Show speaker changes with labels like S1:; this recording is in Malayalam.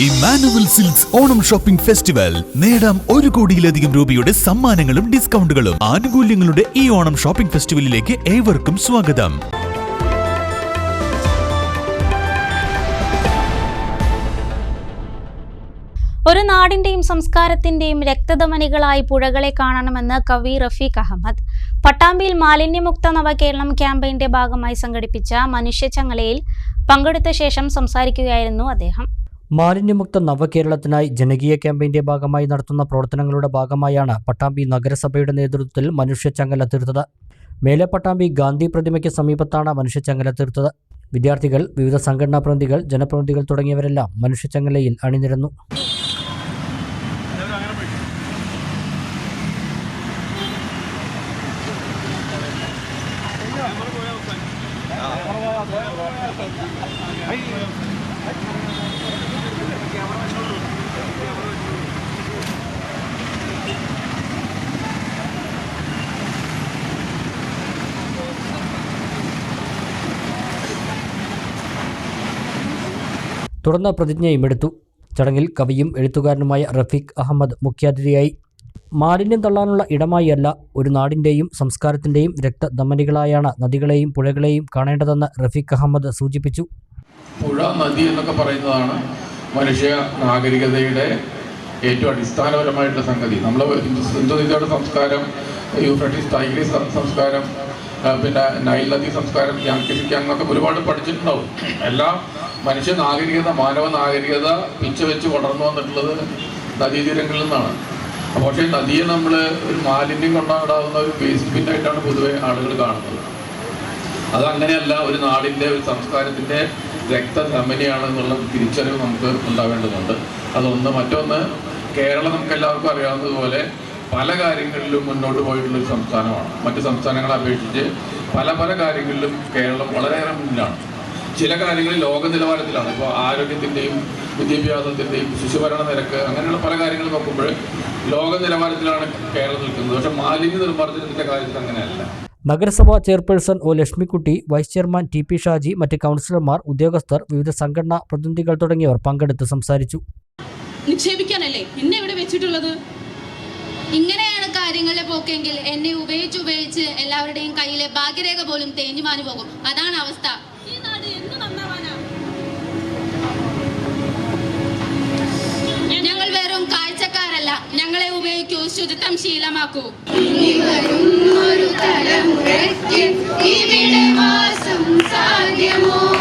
S1: Emmanuel silks Onam shopping festival. നേടാം ഒരു കോടിയിലധികം രൂപയുടെ സമ്മാനങ്ങളും ഡിസ്കൗണ്ടുകളും. ആനുകൂല്യങ്ങളുടെ ഈ ഓണം ഷോപ്പിംഗ് ഫെസ്റ്റിവലിലേക്ക് ഏവർക്കും സ്വാഗതം.
S2: ഒരു നാടിന്റെയും സംസ്കാരത്തിന്റെയും രക്തധമനികളായി പുഴകളെ കാണണമെന്ന് കവി റഫീഖ് അഹമ്മദ്. പട്ടാമ്പിയിൽ മാലിന്യമുക്ത നവകേരളം ക്യാമ്പയിന്റെ ഭാഗമായി സംഘടിപ്പിച്ച മനുഷ്യചങ്ങലയിൽ പങ്കെടുത്ത ശേഷം സംസാരിക്കുകയായിരുന്നു അദ്ദേഹം.
S3: മാലിന്യമുക്ത നവകേരളത്തിനായി ജനകീയ ക്യാമ്പയിന്റെ ഭാഗമായി നടത്തുന്ന പ്രവർത്തനങ്ങളുടെ ഭാഗമായാണ് പട്ടാമ്പി നഗരസഭയുടെ നേതൃത്വത്തിൽ മനുഷ്യച്ചങ്ങല തീർത്തത്. മേലെ പട്ടാമ്പി ഗാന്ധി പ്രതിമയ്ക്ക് സമീപത്താണ് മനുഷ്യച്ചങ്ങല തീർത്തത്. വിദ്യാർത്ഥികൾ വിവിധ സംഘടനാ പ്രതിനിധികൾ ജനപ്രതിനിധികൾ തുടങ്ങിയവരെല്ലാം മനുഷ്യച്ചങ്ങലയിൽ അണിനിരന്നു. തുടർന്ന് പ്രതിജ്ഞയും എടുത്തു. ചടങ്ങിൽ കവിയും എഴുത്തുകാരനുമായ റഫീഖ് അഹമ്മദ് മുഖ്യാതിഥിയായി. മാലിന്യം തള്ളാനുള്ള ഇടമായി അല്ല ഒരു നാടിന്റെയും സംസ്കാരത്തിന്റെയും രക്തധമനികളായാണ് നദികളെയും പുഴകളെയും കാണേണ്ടതെന്ന് റഫീഖ് അഹമ്മദ് സൂചിപ്പിച്ചു.
S4: പുഴ നദി എന്നൊക്കെ പറയുന്നതാണ് മനുഷ്യ നാഗരികതയുടെ ഏറ്റവും അടിസ്ഥാനപരമായിട്ടുള്ള സംഗതി. നമ്മൾ ഹിന്ദു നദിയുടെ സംസ്കാരം യൂഫ്രട്ടീസ് ടൈഗ്രീസ് സംസ്കാരം പിന്നെ നൈൽ നദി സംസ്കാരം ഒരുപാട് പഠിച്ചിട്ടുണ്ടാവും. എല്ലാം മനുഷ്യ നാഗരികത മാനവ നാഗരികത പിച്ച വെച്ച് വളർന്നു വന്നിട്ടുള്ളത് നദീതീരങ്ങളിൽ നിന്നാണ്. പക്ഷേ നദിയെ നമ്മൾ ഒരു മാലിന്യം കൊണ്ടാടാവുന്ന ഒരു വേസ്റ്റ് ബിന്നായിട്ടാണ് പൊതുവെ ആളുകൾ കാണുന്നത്. അതങ്ങനെയല്ല ഒരു നാടിന്റെ ഒരു സംസ്കാരത്തിന്റെ രക്തധമനിയാണെന്നുള്ള തിരിച്ചറിവ് നമുക്ക് ഉണ്ടാവേണ്ടതുണ്ട്. അതൊന്ന്. മറ്റൊന്ന് കേരളം നമുക്ക് എല്ലാവർക്കും അറിയാവുന്നതുപോലെ പല കാര്യങ്ങളിലും മുന്നോട്ട് പോയിട്ടുള്ള ഒരു സംസ്ഥാനമാണ്. മറ്റ് സംസ്ഥാനങ്ങളെ അപേക്ഷിച്ച് പല പല കാര്യങ്ങളിലും കേരളം വളരെയേറെ മുന്നിലാണ്. ചില കാര്യങ്ങളിൽ ലോക നിലവാരത്തിലാണ്. ഇപ്പോൾ ആരോഗ്യത്തിന്റെയും വിദ്യാഭ്യാസത്തിന്റെയും ശിശുഭരണ നിരക്ക് അങ്ങനെയുള്ള പല കാര്യങ്ങൾ നോക്കുമ്പോൾ ലോക നിലവാരത്തിലാണ് കേരളം നിൽക്കുന്നത്. പക്ഷെ മാലിന്യ നിർമ്മാർജനത്തിന്റെ കാര്യത്തിൽ അങ്ങനെയല്ല.
S3: നഗരസഭാ chairperson O Lakshmikutty vice chairman T P Shaji മറ്റ് കൗൺസിലർമാർ ഉദ്യോഗസ്ഥർ വിവിധ സംഘടനാ പ്രതിനിധികൾ തുടങ്ങിയവർ പങ്കെടുത്ത് സംസാരിച്ചു.
S5: നിക്ഷേപിക്കാനല്ലേ? എന്നെ ഇവിടെ വെച്ചിട്ടുള്ളത്?
S6: ഇങ്ങനെയാണ് കാര്യങ്ങളുടെ പോക്കെങ്കിൽ എന്നെ ഉപയോഗിച്ച് ഉപയോഗിച്ച് എല്ലാവരുടെയും കയ്യിലെ ഭാഗ്യരേഖ പോലും തേഞ്ഞു മാഞ്ഞു പോകും. അതാണ് അവസ്ഥ. ശുചിത്വം ശീലമാക്കൂ. ഒരു തലമുറയ്ക്ക് ഇവിടെ വാസം സാധ്യമോ?